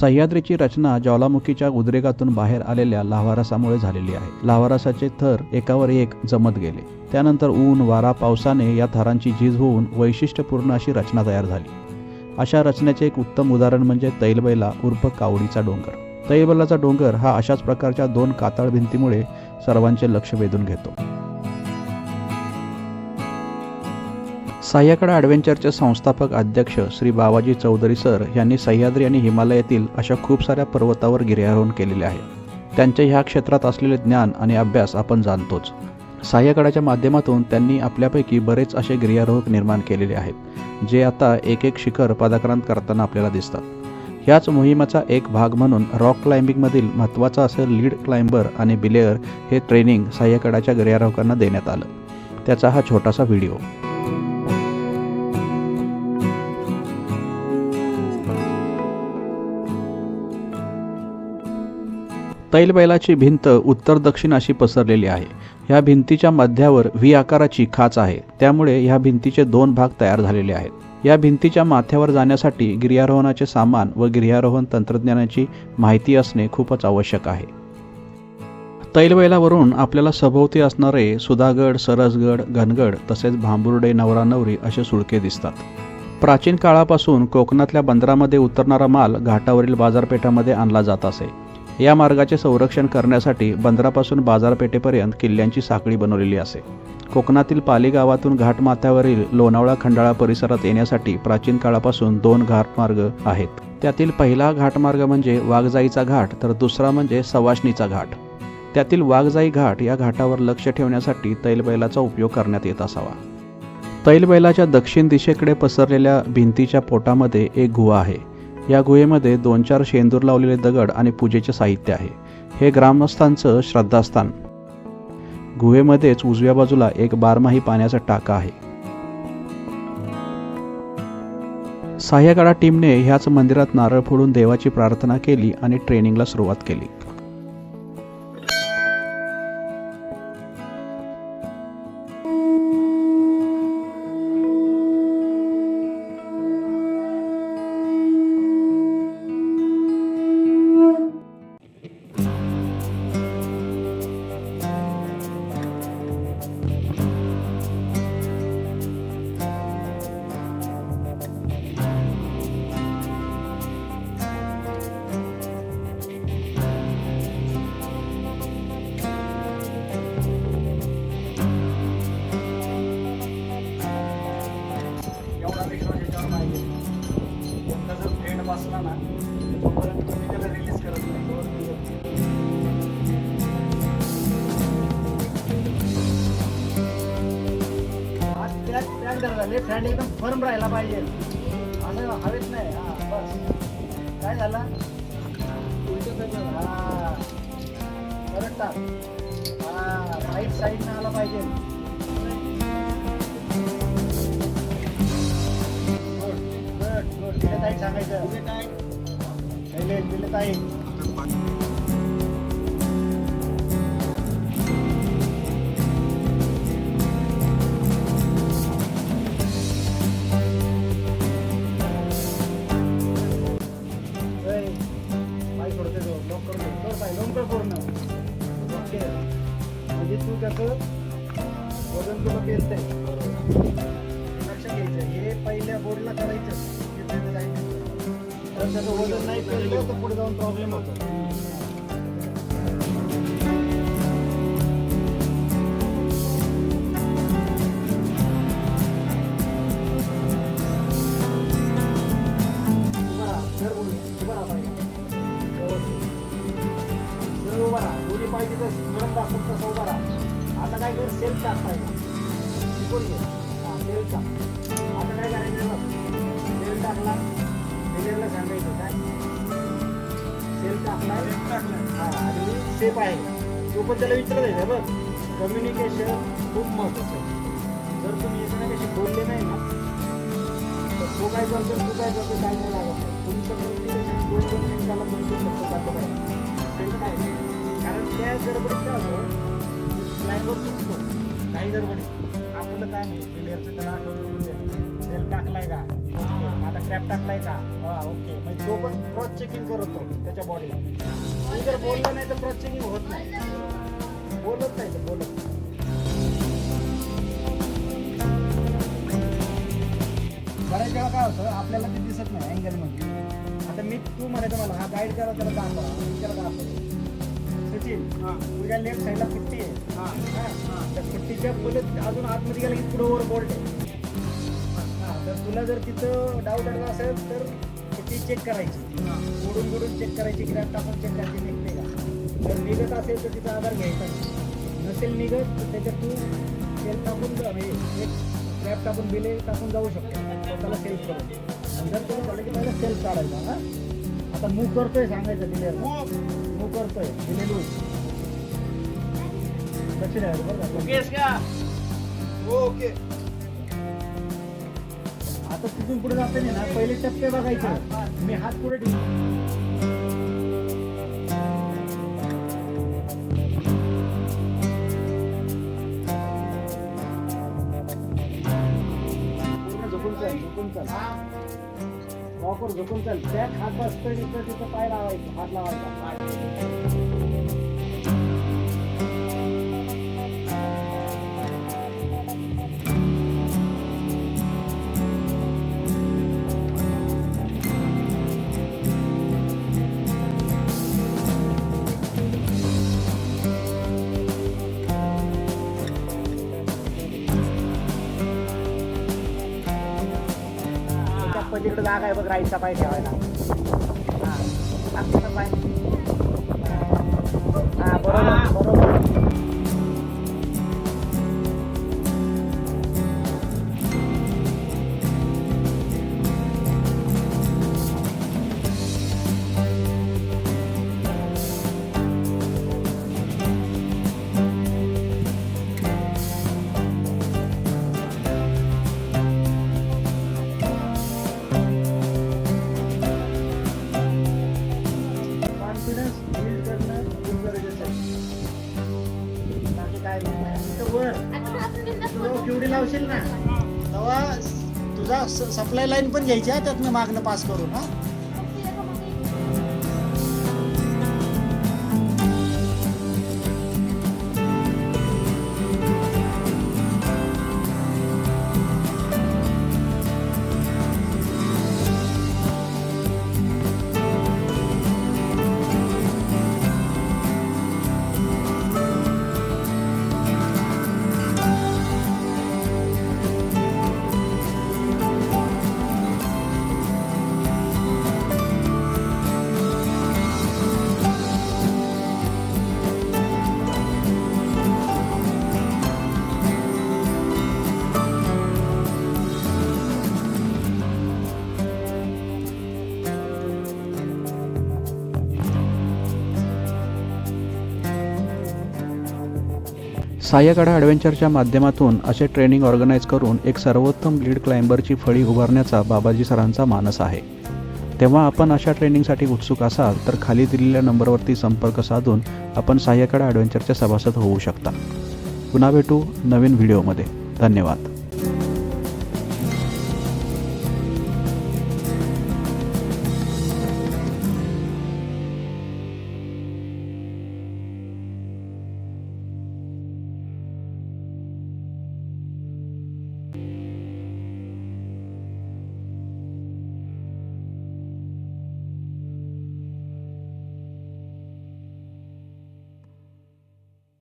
सह्याद्रीची रचना ज्वालामुखीच्या उद्रेकातून बाहेर आलेल्या लाव्हारासामुळे झालेली आहे. लाव्हारासाचे थर एकावर एक जमत गेले. त्यानंतर ऊन वारा पावसाने या थरांची झीज होऊन वैशिष्ट्यपूर्ण अशी रचना तयार झाली. अशा रचनेचे एक उत्तम उदाहरण म्हणजे तैलबैला उर्फ कावडीचा डोंगर. तैलबैलाचा डोंगर हा अशाच प्रकारच्या दोन कातळ भिंतीमुळे सर्वांचे लक्ष वेधून घेतो. सह्याकडे ॲडव्हेंचरचे संस्थापक अध्यक्ष श्री बाबाजी चौधरी सर यांनी सह्याद्री आणि हिमालयातील अशा खूप साऱ्या पर्वतावर गिर्यारोहण केलेले आहे. त्यांचे ह्या क्षेत्रात असलेले ज्ञान आणि अभ्यास आपण जाणतोच. सह्यागडाच्या माध्यमातून त्यांनी आपल्यापैकी बरेच असे गिर्यारोहक निर्माण केलेले आहेत जे आता एक एक शिखर पदाक्रांत करताना आपल्याला दिसतात. ह्याच मोहिमेचा एक भाग म्हणून रॉक क्लाइम्बिंगमधील महत्त्वाचं असं लीड क्लाइंबर आणि बिलेअर हे ट्रेनिंग सह्यागडाच्या गिर्यारोहकांना देण्यात आलं. त्याचा हा छोटासा व्हिडिओ तैलबैलाची भिंत उत्तर दक्षिण अशी पसरलेली आहे. ह्या भिंतीच्या मध्यावर व्ही आकाराची खाच आहे. त्यामुळे ह्या भिंतीचे दोन भाग तयार झालेले आहेत. या भिंतीच्या माथ्यावर जाण्यासाठी गिर्यारोहणाचे सामान व गिर्यारोहण तंत्रज्ञानाची माहिती असणे खूपच आवश्यक आहे. तैलबैलावरून आपल्याला सभोवती असणारे सुधागड सरसगड घनगड तसेच भांबुर्डे नवरा नवरी असे सुळके दिसतात. प्राचीन काळापासून कोकणातल्या बंदरामध्ये उतरणारा माल घाटावरील बाजारपेठामध्ये आणला जात असे. या मार्गाचे संरक्षण करण्यासाठी बंदरापासून बाजारपेठेपर्यंत किल्ल्यांची साखळी बनवलेली असे. कोकणातील पाली गावातून घाटमाथ्यावरील लोणावळा खंडाळा परिसरात येण्यासाठी प्राचीन काळापासून दोन घाटमार्ग आहेत. त्यातील पहिला घाटमार्ग म्हणजे वाघजाईचा घाट तर दुसरा म्हणजे सवाष्णीचा घाट. त्यातील वाघजाई घाट या घाटावर लक्ष ठेवण्यासाठी तैलबैलाचा उपयोग करण्यात येत असावा. तैलबैलाच्या दक्षिण दिशेकडे पसरलेल्या भिंतीच्या पोटामध्ये एक गुहा आहे. या गुहेमध्ये दोन चार शेंदूर लावलेले दगड आणि पूजेचे साहित्य आहे. हे ग्रामस्थांचं श्रद्धास्थान. गुहेमध्येच उजव्या बाजूला एक बारमाही पाण्याचा टाका आहे. साह्याकाळा टीमने ह्याच मंदिरात नारळ फोडून देवाची प्रार्थना केली आणि ट्रेनिंगला सुरुवात केली. झाले फ्रँड एकदम फर्म राहायला पाहिजे. असं हवेत नाही. हा बस. काय झालं? हा. परत टाक. हा राईट साईडनं आला पाहिजे. गुड सांगायचं. वजन तुला लक्षात घ्यायचं हे पहिल्या बोर्डला करायचं. त्याचं तर त्याचं वजन नाही केलं तर पुढे जाऊन प्रॉब्लेम होतो. पाहिजे. तर जर दाखवून तसं उभा राहा. आता काय कर सेल्फ टाकता येईल टाक आता काय करायचं बघ टाकला डिलेवरला सांगायचं काय सेल्फ टाकला हा आणि सेफ आहे तो पण त्याला विचारलं आहे बघ कम्युनिकेशन खूप महत्त्वाचं जर तुम्ही एकमेकाशी बोलले नाही ना तर तो काय करतो तू काय करतो काय नाही लागत तुमचं कम्युनिकेशन दोन दोन मिनिटाला जातो काय आहे? कारण त्या गडबडीत काय होतं लाईनवर चुकतो काही गडबडीत आपलं त्याला सेल टाकलाय का? आता क्रॅप टाकलाय का? हा ओके म्हणजे तो पण क्रॉस चेकिंग करतो त्याच्या बॉडीला तू जर बोललं नाही तर क्रॉस चेकिंग होत नाही. बोलत नाही तर बोलत बऱ्याच वेळा काय होतं? आपल्याला ते दिसत नाही अँगलमध्ये. आता मी तू म्हणायचं मला हा गाईड करा त्याला दाखवा. विचार त्याला दाखवतो. सचिन तुझ्या लेफ्ट साईडला फुट्टी आहे. हां त्या फुट्टीच्या पलीकडे अजून आतमध्ये गेला की पुढं वर बोल्ट आहे. हां तर तुला जर तिथं डाऊट आला असेल तर फुट्टी चेक करायची. बुडून बुडून चेक करायची क्रॅप टाकून चेक करायची निघते का जर निघत असेल तर तिचा आधार घ्यायचा नसेल निघत तर त्याच्यात तू तेल टाकून जा- म्हणजे एक क्रॅप टाकून बिले टाकून जाऊ शकतो. स्वतःला सेल्फ करून. जर तुला झालं की पहिला सेल्फ काढायचा हा. आता मूव करतोय सांगायचं दिले करतोय. लक्ष द्यायचं बरं का ओके. आता तिथून पुढे जाताना ना. पहिले टप्पे बघायचे. मी हात पुढे ठेवतो. पूर्ण झोपून चाल झोपून चाल. प्रॉपर झोपून चाल त्या हात बसतोय तिथं तिथं पाय लावायचं हात लावायचा तिकडे जागा आहे बघ राईटचा पाय ठेवायला. हां लागतो पाय. हा बरोबर. पिवडी लावशील ना? तेव्हा तुझा सप्लाय लाईन पण घ्यायची हा त्यातनं मागणं पास करून हा? सायकडा ॲडव्हेंचरच्या माध्यमातून असे ट्रेनिंग ऑर्गनाईज करून एक सर्वोत्तम लीड क्लाइंबरची फळी उभारण्याचा बाबाजी सरांचा मानस आहे. तेव्हा आपण अशा ट्रेनिंगसाठी उत्सुक असाल तर खाली दिलेल्या नंबरवरती संपर्क साधून आपण सायकडा ॲडव्हेंचरचे सभासद होऊ शकता. पुन्हा भेटू नवीन व्हिडिओमध्ये धन्यवाद.